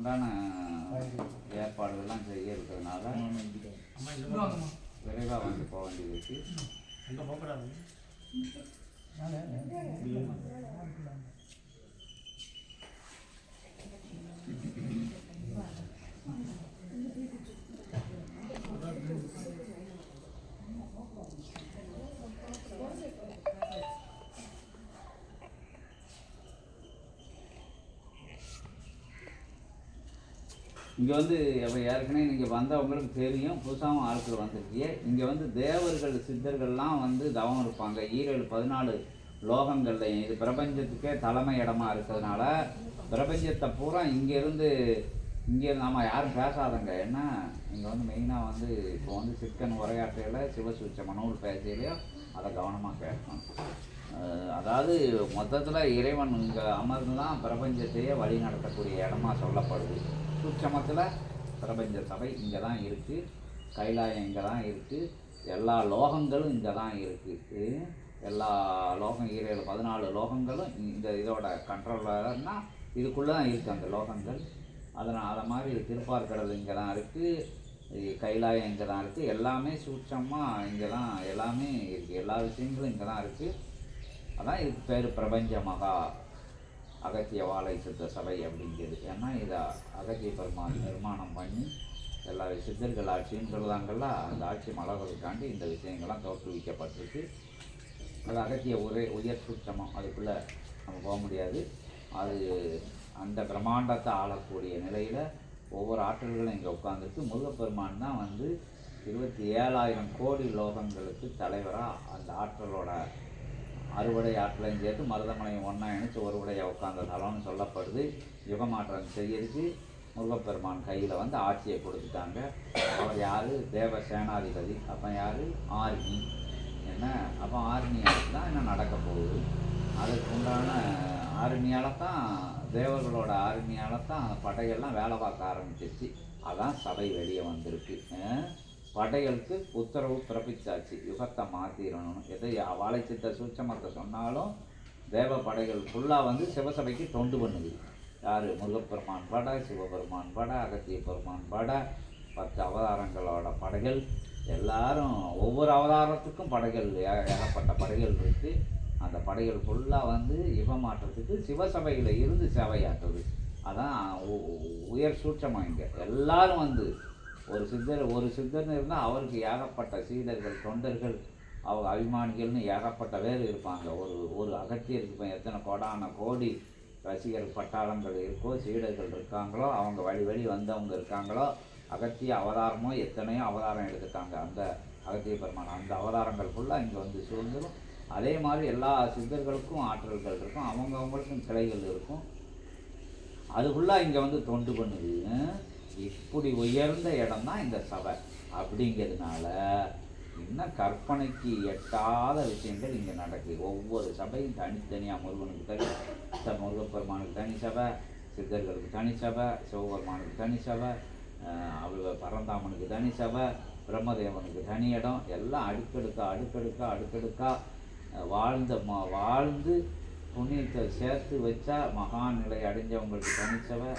உண்டான ஏற்பாடுகள்லாம் செய்ய இருக்கிறதுனால விரைவாக வந்து போக வேண்டியது இருக்கு. இங்கே வந்து அப்போ ஏற்கனவே நீங்கள் வந்தவங்களுக்கு தெரியும். புதுசாகவும் ஆட்கள் வந்திருக்கீங்க இங்கே வந்து தேவர்கள் சித்தர்கள்லாம் வந்து தவம் இருப்பாங்க. ஈரேழு பதினாலு லோகங்களில். இது பிரபஞ்சத்துக்கே தலைமை இடமா இருக்கிறதுனால பிரபஞ்சத்தை பூரா இங்கேருந்து இங்கே நாம் யாரும் பேசாதங்க. என்ன இங்கே வந்து மெயினாக வந்து இப்போ வந்து சிக்கன் உரையாற்றையில் சிவசூச்ச மனோல் பேசையிலையோ அதை கவனமாக கேட்கணும். அதாவது மொத்தத்தில் இறைவன் இங்கே அமர்ந்து தான் பிரபஞ்சத்தையே வழி நடத்தக்கூடிய இடமா சொல்லப்படுது. சூட்சமத்தில் பிரபஞ்ச சபை இங்கே தான் இருக்குது கைலாயம் இங்கே தான் இருக்குது எல்லா லோகங்களும் இங்கே தான் இருக்குது எல்லா லோகம் ஈரேழு பதினாலு லோகங்களும் இந்த இதோட கண்ட்ரோலர்னா இதுக்குள்ளே தான் இருக்குது அந்த லோகங்கள். அதனால் அதை மாதிரி திருப்பார்கடல் இங்கே தான் இருக்குது கைலாயம் இங்கே தான் இருக்குது எல்லாமே சூட்சமாக இங்கே தான் எல்லாமே இருக்குது எல்லா விஷயங்களும் இங்கே தான் இருக்குது அதான் இதுக்கு பேர் பிரபஞ்ச மகா. அகத்திய வாழை சித்த சபை அப்படிங்கிறது. ஏன்னா இதை அகத்திய பெருமான் நிர்மாணம் பண்ணி எல்லா சித்தர்கள் ஆட்சின்னு சொல்லுதாங்கல்ல அந்த ஆட்சி மலர்களுக்காண்டி இந்த விஷயங்கள்லாம் தோற்றுவிக்கப்பட்டிருக்கு. அது அகத்திய ஒரே உயர் சூட்சமம். அதுக்குள்ளே நம்ம போக முடியாது. அது அந்த பிரம்மாண்டத்தை ஆளக்கூடிய நிலையில் ஒவ்வொரு ஆற்றல்களும் இங்கே உட்காந்துருக்கு முருகப்பெருமான் தான் வந்து இருபத்தி ஏழாயிரம் கோடி லோகங்களுக்கு தலைவராக அந்த ஆற்றலோட அறுவடை ஆட்களையும் சேர்த்து மருதமலையும் ஒன்றா இணைச்சு ஒரு உடைய உட்கார்ந்த தலம்னு சொல்லப்படுது. யுகமாற்றம் செய்யறதுக்கு முருகப்பெருமான் கையில் வந்து ஆட்சியை கொடுத்துட்டாங்க. அவர் யார்? தேவ சேனாதிபதி. அப்போ யார்? ஆர்மி. என்ன? அப்போ ஆர்மி தான் என்ன நடக்க போகுது. அதுக்கு உண்டான ஆர்மியால் தான் தேவர்களோட ஆர்மியால் தான் படையெல்லாம் வேலை பார்க்க ஆரம்பிச்சிருச்சு. அதான் சபை வெளியே வந்திருக்கு. படைகளுக்கு உத்தரவு பிறப்பிச்சாச்சு. யுகத்தை மாற்றிடணும் எதை வாழை சித்த சூட்சமத்தை சொன்னாலும் தேவ படைகள் ஃபுல்லாக வந்து சிவசபைக்கு தொண்டு பண்ணுது. யார்? முருகப்பெருமான் படை சிவபெருமான் படை அகத்திய பெருமான் படை பத்து அவதாரங்களோட படைகள். எல்லாரும் ஒவ்வொரு அவதாரத்துக்கும் படைகள் ஏகப்பட்ட படைகள் இருக்குது அந்த படைகள் ஃபுல்லாக வந்து யுகமாற்றத்துக்கு சிவசபையில் இருந்து சேவையாற்றுது. அதான் உ- உயர் சூட்சமாக இங்கே. எல்லாரும் வந்து ஒரு சித்தர் ஒரு சித்தர்னு இருந்தால் அவருக்கு ஏகப்பட்ட சீடர்கள் தொண்டர்கள் அவங்க அபிமானிகள்னு ஏகப்பட்ட பேர் இருப்பாங்க. ஒரு ஒரு அகத்தியருக்கு இப்போ எத்தனை கோடான கோடி ரசிகர் பட்டாளங்கள் இருக்கோ சீடர்கள் இருக்காங்களோ அவங்க வழி வழி வந்தவங்க இருக்காங்களோ அகத்திய அவதாரமோ எத்தனையோ அவதாரம் எடுத்துட்டாங்க அந்த அகத்திய பெருமான் அந்த அவதாரங்கள் ஃபுல்லாக இங்கே வந்து சூழ்ந்துடும் அதே மாதிரி எல்லா சித்தர்களுக்கும் ஆற்றல்கள் இருக்கும் அவங்கவுங்களுக்கும் கிளைகள் இருக்கும். அது ஃபுல்லாக இங்கே வந்து தொண்டு பண்ணுது. இப்படி உயர்ந்த இடம் தான் இந்த சபை. அப்படிங்கிறதுனால இன்னும் கற்பனைக்கு எட்டாத விஷயங்கள் இங்கே நடக்குது. ஒவ்வொரு சபையும் தனித்தனியாக முருகனுக்கு தனி ச- முருகப்பெருமானுக்கு தனி சபை சித்தர்களுக்கு தனி சபை சிவபெருமானுக்கு தனி சபை அவள் பரந்தாமனுக்கு தனி சபை பிரம்மதேவனுக்கு தனி இடம். எல்லாம் அடுக்கடுக்கா அடுக்கடுக்கா அடுக்கடுக்கா வாழ்ந்த ம வாழ்ந்து புண்ணியத்தை சேர்த்து வச்சா மகான் நிலை அடைஞ்சவங்களுக்கு தனிச்சவை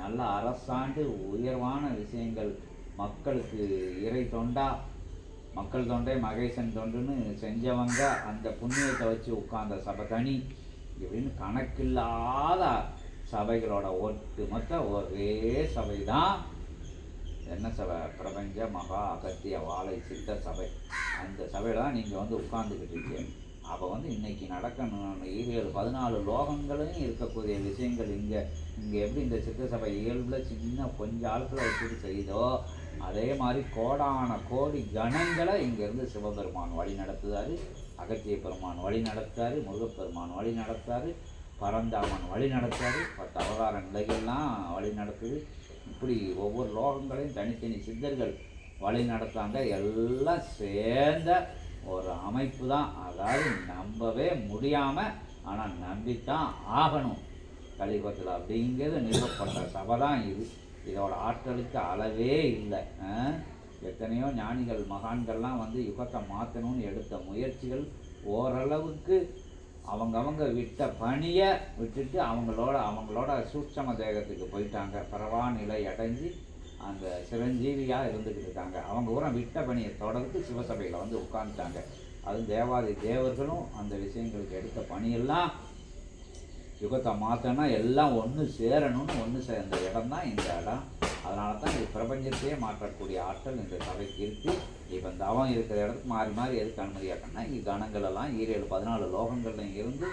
நல்ல அரசாண்டு உயர்வான விஷயங்கள். மக்களுக்கு இறை தொண்டா மக்கள் தொண்டை மகேசன் தொண்டுன்னு செஞ்சவங்க அந்த புண்ணியத்தை வச்சு உட்கார்ந்த சபை தனி. இப்படின்னு கணக்கில்லாத சபைகளோட ஒட்டுமொத்த ஒரே சபை தான் என்ன சபை? பிரபஞ்ச மகா அகத்திய வாழை சித்த சபை. அந்த சபையில் தான் நீங்கள் வந்து உட்கார்ந்துக்கிட்டு இருக்கீங்க. அப்போ வந்து இன்னைக்கு நடக்கணும். ஏழு பதினாலு லோகங்களையும் இருக்கக்கூடிய விஷயங்கள் இங்கே இங்கே எப்படி இந்த சித்த சபை இயல்பில் சின்ன கொஞ்சம் ஆட்களை வச்சுட்டு செய்தோ அதே மாதிரி கோடான கோடி கணங்களை இங்கேருந்து சிவபெருமான் வழி நடத்துதார் அகத்திய பெருமான் வழி நடத்தார் முருகப்பெருமான் வழி நடத்தார் பரந்தாமன் வழி நடத்தார் பத்து அவதார நிலைகள்லாம் வழி நடத்துது இப்படி ஒவ்வொரு லோகங்களையும் தனித்தனி சித்தர்கள் வழி நடத்தாங்க எல்லாம் சேர்ந்த ஒரு அமைப்பு தான். அதாவது நம்பவே முடியாமல் ஆனால் நம்பித்தான் ஆகணும். கலிபத்தில் அப்படிங்கிறது நிறுவப்பட்ட சபை தான் இது. இதோட ஆற்றலுக்கு அளவே இல்லை. எத்தனையோ ஞானிகள் மகான்கள்லாம் வந்து யுகத்தை மாற்றணும்னு எடுத்த முயற்சிகள் ஓரளவுக்கு அவங்க அவங்க விட்ட பணியை விட்டுட்டு அவங்களோட அவங்களோட சூட்சம தேகத்துக்கு போயிட்டாங்க. பரவாநிலை அடைஞ்சு அந்த சிரஞ்சீவியாக இருந்துக்கிட்டு இருக்காங்க. அவங்க பூரா விட்ட பணியை தொடர்ந்து சிவசபையில் வந்து உட்காந்துட்டாங்க அது தேவாதி தேவர்களும் அந்த விஷயங்களுக்கு எடுத்த பணியெல்லாம் யுகத்தை மாற்றனா எல்லாம் ஒன்று சேரணும்னு ஒன்று சேர்ந்த இடம் தான் இந்த இடம். அதனால தான் இது பிரபஞ்சத்தையே மாற்றக்கூடிய ஆற்றல் இந்த சபைக்கு இருக்குது இப்போ இந்த அவன் இருக்கிற இடத்துக்கு மாறி மாறி எதுக்கு அனுமதியாக்கணும்னா இங்கே கணங்கள் எல்லாம் ஈரேழு பதினாலு லோகங்கள்லையும் இருந்து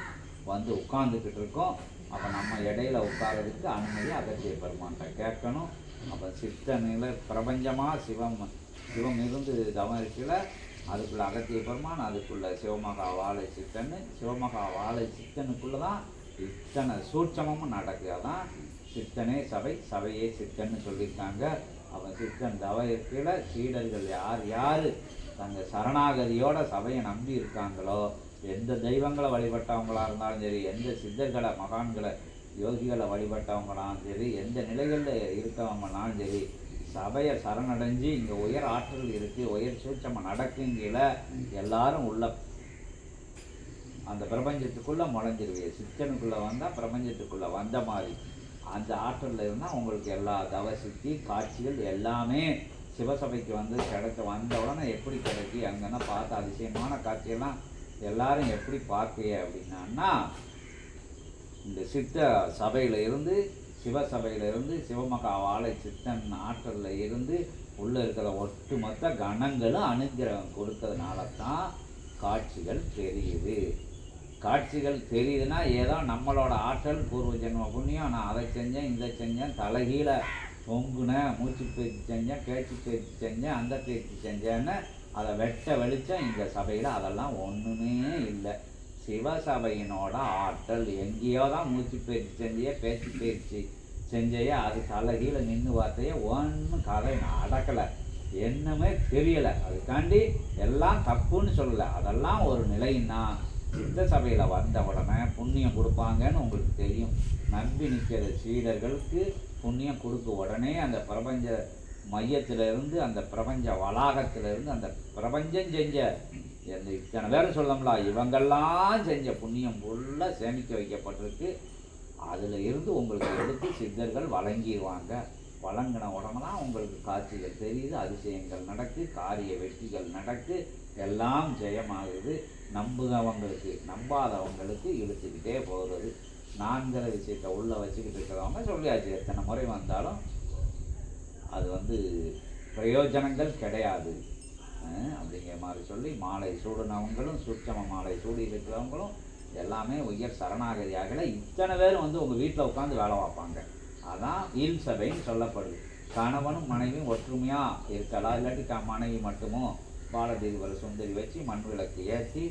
வந்து உட்காந்துக்கிட்டு இருக்கோம். அப்போ நம்ம இடையில உட்காரதுக்கு அனுமதி அகத்திய பெருமான்கிட்ட கேட்கணும். அப்போ சித்த நிலை பிரபஞ்சமாக சிவம் சிவம் இருந்து தவம் இருக்கல அதுக்குள்ள அகத்திய பெருமான் அதுக்குள்ள சிவமகா வாழை சித்தன்னு சிவமகா வாழை சித்தனுக்குள்ள தான் இத்தனை சூட்சமும் நடக்குது. அதான் சித்தனே சபை சபையே சித்தன்னு சொல்லியிருக்காங்க. அவன் சித்தன் தவ இருக்கல சீடர்கள் யார் யார்? தங்கள் சரணாகதியோட சபையை நம்பி இருக்காங்களோ? எந்த தெய்வங்களை வழிபட்டவங்களாக இருந்தாலும் சரி எந்த சித்தர்களை மகான்களை யோகிகளை வழிபட்டவங்களாம் சரி எந்த நிலைகளில் இருக்கவங்கனாலும் சரி சபையை சரணடைஞ்சு இங்கே உயர் ஆற்றல் இருக்குது உயர் சூட்சமாக நடக்குங்கில எல்லாரும் உள்ள அந்த பிரபஞ்சத்துக்குள்ளே முளைஞ்சிருவீங்க சித்தனுக்குள்ளே வந்தால் பிரபஞ்சத்துக்குள்ளே வந்த மாதிரி. அந்த ஆற்றலில் இருந்தால் உங்களுக்கு எல்லா தவசித்தி காட்சிகள் எல்லாமே சிவசபைக்கு வந்து கிடைக்க வந்த உடனே எப்படி கிடைக்கி அங்கன்னா பார்த்த அதிசயமான காட்சியெல்லாம் எல்லாரும் எப்படி பார்க்கீங்க அப்படின்னா இந்த சித்த சபையில் இருந்து சிவசபையில் இருந்து சிவமகா வாழை சித்தன் ஆற்றலில் இருந்து உள்ளே இருக்கிற ஒட்டுமொத்த கணங்களும் அனுகிரகம் கொடுத்ததுனால தான் காட்சிகள் தெரியுது. காட்சிகள் தெரியுதுன்னா ஏதோ நம்மளோட ஆற்றல் பூர்வ ஜென்ம புண்ணியம் நான் அதை செஞ்சேன் இதை செஞ்சேன் தலைகீழ பொங்குனேன் மூச்சு பயிற்சி செஞ்சேன் பேச்சு பயிற்சி செஞ்சேன் அந்த பயிற்சி செஞ்சேன்னு அதை வெட்ட வெளிச்சம் இந்த சபையில் அதெல்லாம் ஒன்றுமே இல்லை. சிவசபையினோட ஆற்றல் எங்கேயோ தான் மூச்சு பயிற்சி செஞ்சையே பேச்சு பயிற்சி செஞ்சையே அது தலைகீழ நின்று வார்த்தையே ஒன்றும் கதை நடக்கலை என்னமே தெரியலை. அதுக்காண்டி எல்லாம் தப்புன்னு சொல்லலை. அதெல்லாம் ஒரு நிலைன்னா சித்த சபையில் வந்த உடனே புண்ணியம் கொடுப்பாங்கன்னு உங்களுக்கு தெரியும். நம்பி நிற்கிற சீடர்களுக்கு புண்ணியம் கொடுக்க உடனே அந்த பிரபஞ்ச மையத்திலிருந்து அந்த பிரபஞ்ச வளாகத்திலிருந்து அந்த பிரபஞ்சம் செஞ்ச இந்த இத்தனை பேரும் சொல்லம்ல இவங்கெல்லாம் செஞ்ச புண்ணியம் ஃபுல்லாக சேமிக்க வைக்கப்பட்டிருக்கு. அதில் இருந்து உங்களுக்கு எடுத்து சித்தர்கள் வழங்கிடுவாங்க. வழங்கின உடம்புலாம் உங்களுக்கு காட்சிகள் தெரியுது அதிசயங்கள் நடக்கு காரிய வெற்றிகள் நடக்கு எல்லாம் ஜெயமாகுது. நம்புகிறவங்களுக்கு நம்பாதவங்களுக்கு இழுத்துக்கிட்டே போகிறது நான்கிற விஷயத்தை உள்ளே வச்சுக்கிட்டு இருக்கிறவங்க சொல்லியாச்சு எத்தனை முறை வந்தாலும் அது வந்து பிரயோஜனங்கள் கிடையாது. அப்படிங்கிற மாதிரி சொல்லி மாலை சூடினவங்களும் சூட்சம மாலை சூடி இருக்கிறவங்களும் எல்லாமே உயர் சரணாகதியாகல இத்தனை பேரும் வந்து உங்கள் வீட்டில் உட்காந்து வேலை பார்ப்பாங்க. அதான் ஈல் சபைன்னு சொல்லப்படுது. கணவனும் மனைவியும் ஒற்றுமையாக இருக்கலாம் இல்லாட்டி க மனைவி மட்டுமோ? பாலதேவிவர சுந்தரி வச்சு மண் விளக்கு ஏற்றி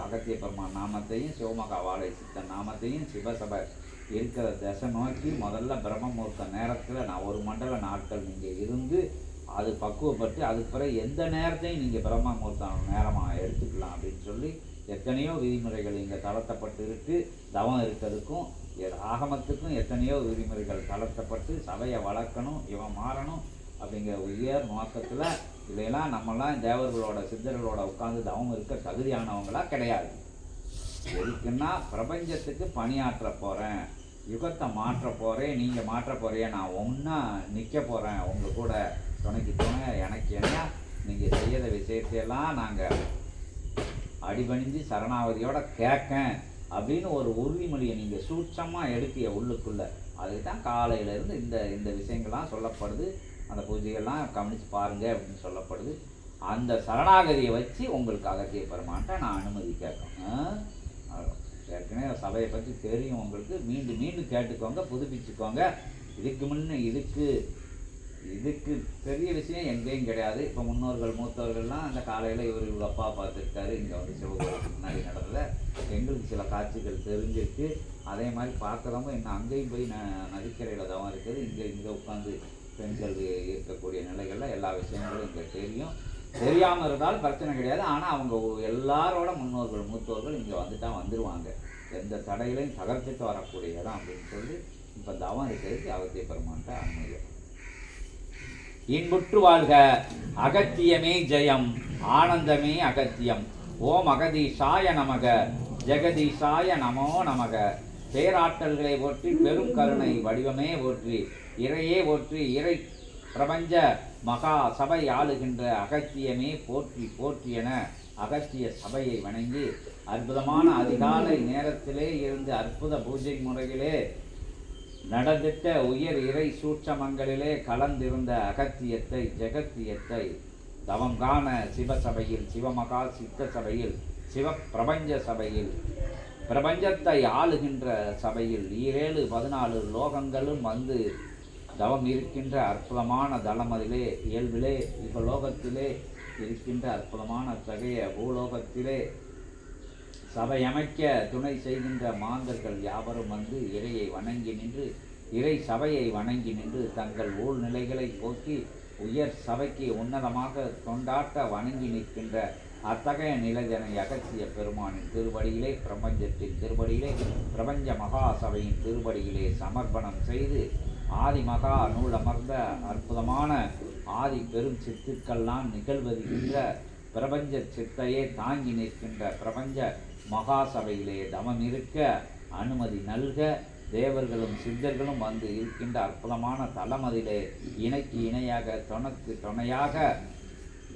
அகத்திய பெருமான் நாமத்தையும் சிவமகா வாழை சித்தன் நாமத்தையும் சிவசபை இருக்கிற தசை நோக்கி முதல்ல பிரம்மமுகூர்த்த நேரத்தில் நான் ஒரு மண்டல நாட்கள் நீங்கள் இருந்து அது பக்குவப்பட்டு அதுக்கு பிறகு எந்த நேரத்தையும் நீங்கள் பிரம்ம முகூர்த்தம் நேரமாக எடுத்துக்கலாம் அப்படின்னு சொல்லி எத்தனையோ விதிமுறைகள் இங்கே தளர்த்தப்பட்டு இருக்கு தவம் இருக்கிறதுக்கும் எ- ஆகமத்துக்கும் எத்தனையோ விதிமுறைகள் தளர்த்தப்பட்டு சபையை வளர்க்கணும் இவன் மாறணும் அப்படிங்கிற உயர் நோக்கத்தில் இதையெல்லாம் நம்மலாம் தேவர்களோட சித்தர்களோட உட்காந்து தவம் இருக்க தகுதியானவங்களா கிடையாது. எதுக்குன்னா பிரபஞ்சத்துக்கு பணியாற்ற போகிறேன் யுகத்தை மாற்ற போகிறேன் நீங்கள் மாற்ற போகிறேன் நான் ஒன்றா நிற்க போகிறேன் உங்கள் கூட துணைக்கு துணை எனக்கு என்ன நீங்கள் செய்யற விஷயத்தையெல்லாம் நாங்கள் அடிபணிஞ்சு சரணாவதியோட கேட்கேன் அப்படின்னு ஒரு உறுதிமொழியை நீங்கள் சூட்சமாக எடுக்கிய உள்ளுக்குள்ளே அதுக்கு தான் காலையிலேருந்து இந்த இந்த விஷயங்கள்லாம் சொல்லப்படுது. அந்த பூஜைகள்லாம் கவனித்து பாருங்க அப்படின்னு சொல்லப்படுது. அந்த சரணாகதியை வச்சு உங்களுக்கு அகத்திய பெருமான்ட்ட நான் அனுமதி கேட்கணும். ஏற்கனவே சபையை பற்றி தெரியும் உங்களுக்கு. மீண்டும் மீண்டும் கேட்டுக்கோங்க புதுப்பிச்சுக்கோங்க. இதுக்கு முன்னே இதுக்கு இதுக்கு பெரிய விஷயம் எங்கேயும் கிடையாது. இப்போ முன்னோர்கள் மூத்தவர்கள்லாம் அந்த காலையில் இவர் இவங்க அப்பா பார்த்துருக்காரு. இங்கே வந்து சிவபுரத்துக்கு முன்னாடி நடந்தத எங்களுக்கு சில காட்சிகள் தெரிஞ்சிருக்கு. அதே மாதிரி பார்க்குறவங்க இன்னும் அங்கேயும் போய் ந நதிக்கரையில் தான் இருக்குது. இங்கே இங்கே உட்காந்து பெண்கள் இருக்கக்கூடிய நிலைகளில் எல்லா விஷயங்களும் இங்கே தெரியும். தெரியாமல் இருந்தாலும் பிரச்சனை கிடையாது. ஆனால் அவங்க எல்லாரோட முன்னோர்கள் மூத்தோர்கள் இங்கே வந்துட்டா வந்துடுவாங்க எந்த தடையிலையும் தகர்த்துட்டு வரக்கூடிய இடம் அப்படின்னு சொல்லி இப்போ தவம் இருக்கிறதுக்கு அவத்திய பெருமான்ட்ட அனுமதி இன்புற்று வாழ்க. அகத்தியமே ஜெயம் ஆனந்தமே அகத்தியம். ஓம் அகதீஷாய நமக ஜெகதீஷாய நமோ நமக. பேராற்றல்களை போற்றி பெரும் கருணை வடிவமே போற்றி இறையே போற்றி இறை பிரபஞ்ச மகா சபை ஆளுகின்ற அகத்தியமே போற்றி போற்றி என அகத்திய சபையை வணங்கி அற்புதமான அதிகாலை நேரத்திலே இருந்து அற்புத பூஜை முறையிலே நடந்திட்ட உயர் இறை சூட்சமங்களிலே கலந்திருந்த அகத்தியத்தை ஜெகத்தியத்தை தவம் காண சிவசபையில் சிவமகா சித்த சபையில் சிவ பிரபஞ்ச சபையில் பிரபஞ்சத்தை ஆளுகின்ற சபையில் ஈரேழு பதினாலு லோகங்களும் வந்து தவம் இருக்கின்ற அற்புதமான தளமதிலே இயல்பிலே இகலோகத்திலே இருக்கின்ற அற்புதமான அத்தகைய பூலோகத்திலே சபையமைக்க துணை செய்கின்ற மாந்தர்கள் யாவரும் வந்து இறையை வணங்கி நின்று இறை சபையை வணங்கி நின்று தங்கள் ஊழ்நிலைகளை போக்கி உயர் சபைக்கு உன்னதமாக தொண்டாட்ட வணங்கி நிற்கின்ற அத்தகைய நிலஜனை அகசிய பெருமானின் திருவடியிலே பிரபஞ்சத்தின் திருவடியிலே பிரபஞ்ச மகா சபையின் திருவடியிலே சமர்ப்பணம் செய்து ஆதி மகா நூல் அமர்ந்த அற்புதமான ஆதி பெரும் சித்துக்கள்லாம் நிகழ்வதுகின்ற பிரபஞ்ச சித்தையே தாங்கி நிற்கின்ற பிரபஞ்ச மகா சபையிலே இருக்க அனுமதி நல்க தேவர்களும் சித்தர்களும் வந்து இருக்கின்ற அற்புதமான தலமதிலே இணைக்கு இணையாக துணக்கு துணையாக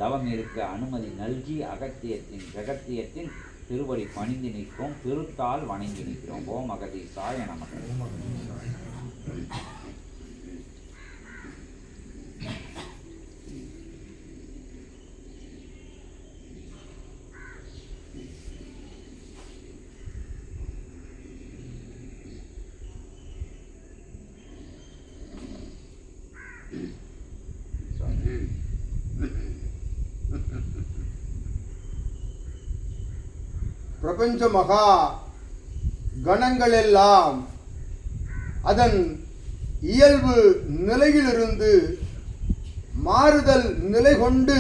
தவம் இருக்க அனுமதி நல்கி அகத்தியத்தின் ஜெகத்தியத்தின் திருவடி பணிந்து நிற்கும் திருத்தால் வணங்கி நிற்கிறோம். ஓம் அகதி சாய நமக்கு பிரபஞ்ச மகா கணங்களெல்லாம் அதன் இயல்பு நிலையிலிருந்து மாறுதல் நிலை கொண்டு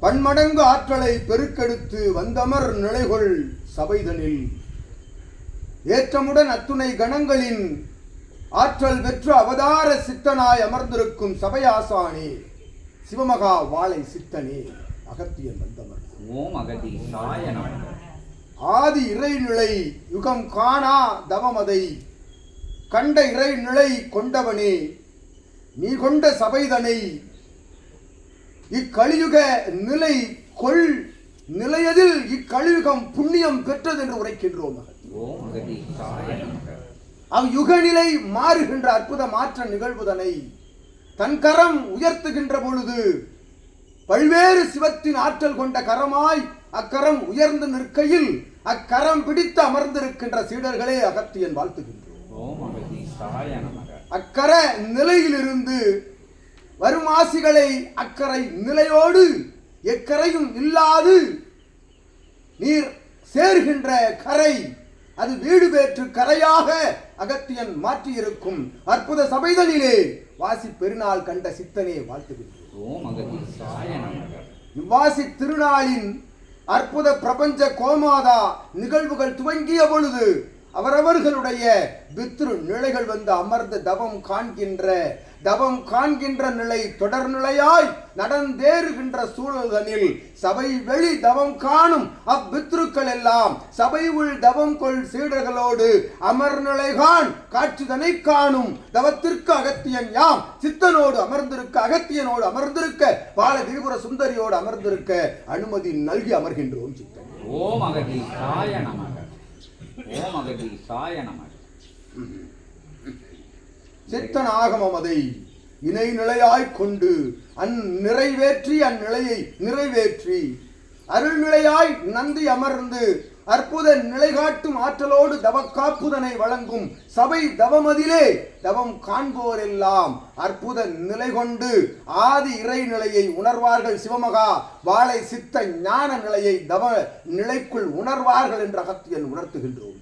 பன்மடங்கு ஆற்றலை பெருக்கெடுத்து வந்தமர் நிலைகொள் சபைதனில். ஏற்றமுடன் அத்துணை கணங்களின் ஆற்றல் பெற்று அவதார சித்தனாய் அமர்ந்திருக்கும் சபையாசானே சிவமகா வாழை சித்தனே அகத்தியன் வந்தவர் ஓம் அகதி சாய ஆதி இறைநிலை யுகம் காணா தவமதை. கண்ட இறைநிலை கொண்டவனே நீ கொண்ட சபைதனை. இக்கலியுக நிலை கொள் நிலையதில் இக்கலியுகம் புண்ணியம் பெற்றது என்று உரைக்கின்றோம் அவ் யுகநிலை மாறுகின்ற அற்புத மாற்ற நிகழ்வுதனை தன் கரம் உயர்த்துகின்ற பொழுது பல்வேறு சிவத்தின் ஆற்றல் கொண்ட கரமாய் அக்கரம் உயர்ந்து நிற்கையில் அக்கரம் பிடித்து அமர்ந்திருக்கின்ற சீடர்களே அகத்தியன் வாழ்த்துகின்றோம். அக்கர நிலையிலிருந்து வருமாசிகளை அக்கறை நிலையோடு எக்கரையும் இல்லாது நீர் சேர்கின்ற கரை அது வீடு பெற்று கரையாக அகத்தியன் மாற்றியிருக்கும். அற்புத சபைதனிலே வாசி பெருநாள் கண்ட சித்தனே வாழ்த்துகின்றோம் ஓம் அகதி சாய நமக இவ்வாசி திருநாளின் அற்புத பிரபஞ்ச கோமாதா நிகழ்வுகள் துவங்கிய பொழுது அவரவர்களுடைய பித்ரு நிலைகள் வந்து அமர்ந்து தவம் காண்கின்ற தவம் காண்கின்ற நிலை தொடர்நிலையாய் நடந்தேறுகின்ற சூழல்களில் சபை வெளி தவம் காணும் அப்பித்ருக்கள் எல்லாம் சபை உள் தவம் கொள் சீடர்களோடு அமர்நிலை காண் காட்சிதனை காணும். தவத்திற்கு அகத்தியன் யாம்? சித்தனோடு அமர்ந்திருக்க அகத்தியனோடு அமர்ந்திருக்க பால திரிபுர சுந்தரியோடு அமர்ந்திருக்க அனுமதி நல்கி அமர்கின்றோம் சித்தன். ஓம் அகதி ஓம் அகதி சாய நம சித்தன் ஆகமம் அதை இணை நிலையாய் கொண்டு அந் நிறைவேற்றி அந்நிலையை நிறைவேற்றி. அருள்நிலையாய் நந்தி அமர்ந்து அற்புத நிலை காட்டும் ஆற்றலோடு தவக்காப்புதனை வழங்கும் சபை தவமதிலே தவம் காண்போர் எல்லாம் அற்புத நிலை கொண்டு ஆதி இறைநிலையை உணர்வார்கள் சிவமகா வாழை சித்த ஞான நிலையை தவ நிலைக்குள் உணர்வார்கள் என்ற அகத்தியன் உணர்த்துகின்றோம்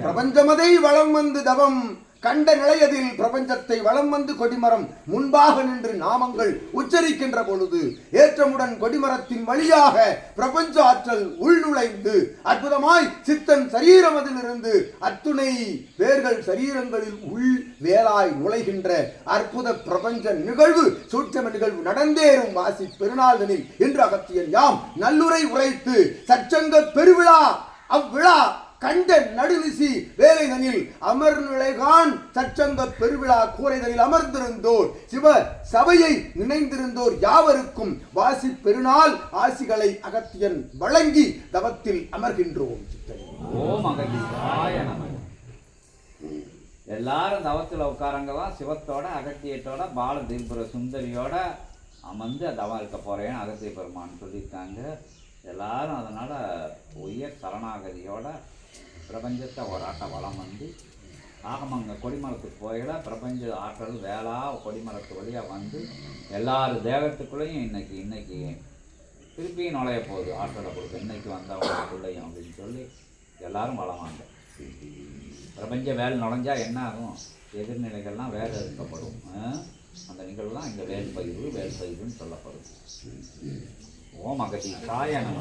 பிரபஞ்சமதை வளம் வந்து தவம் கண்ட நிலையதில் பிரபஞ்சத்தை வலம் வந்து கொடிமரம் முன்பாக நின்று நாமங்கள் உச்சரிக்கின்ற பொழுது ஏற்றமுடன் கொடிமரத்தின் வழியாக பிரபஞ்ச ஆற்றல் உள்நுழைந்து அற்புதமாய் சித்தன் சரீரமதிலிருந்து அத்துணை வேர்கள் சரீரங்களில் உள் வேலாய் நுழைகின்ற அற்புத பிரபஞ்ச நிகழ்வு சூட்சம நிகழ்வு நடந்தேறும் வாசி பெருநாளனில் இன்று அகத்தியன் யாம் நல்லுரை உரைத்து சச்சங்க பெருவிழா அவ்விழா கண்ட நடுவிசி வேலைதனில் அமர்நிலைகான் சச்சங்க பெருவிழா கூரைதனில் அமர்ந்திருந்தோர் சிவ சபையை நினைந்திருந்தோர் யாவருக்கும் வாசி பெருநாள் ஆசிகளை அகத்தியன் வழங்கி தவத்தில் அமர்கின்றோம் ஓம் எல்லாரும் தவத்தில் உட்காரங்கலாம் சிவத்தோட அகத்தியத்தோட பால தீபுர சுந்தரியோட அமர்ந்து தவம் இருக்க போறேன்னு அகத்திய பெருமான் சொல்லியிருக்காங்க. எல்லாரும் அதனால உயர் சரணாகதியோட பிரபஞ்சத்தை ஒரு ஆட்ட வளம் வந்து ஆகமங்க கொடிமரத்துக்கு போயிட பிரபஞ்ச ஆற்றல் வேளா கொடிமரத்து வழியாக வந்து எல்லார் தேகத்துக்குள்ளேயும் இன்னைக்கு இன்னைக்கு திருப்பியும் நுழைய போகுது. ஆற்றலை கொடுத்து இன்னைக்கு வந்தவங்களுக்குள்ளேயும் அப்படின்னு சொல்லி எல்லாரும் வளமாங்க. பிரபஞ்ச வேல் நுழைஞ்சா என்ன ஆகும்? எதிர்நிலைகள்லாம் வேறு இருக்கப்படும். அந்த நிகழ்வு தான் இந்த வேல் பயிர் வேல் பயிர்னு சொல்லப்படும். ஓம் அகதி சாய நம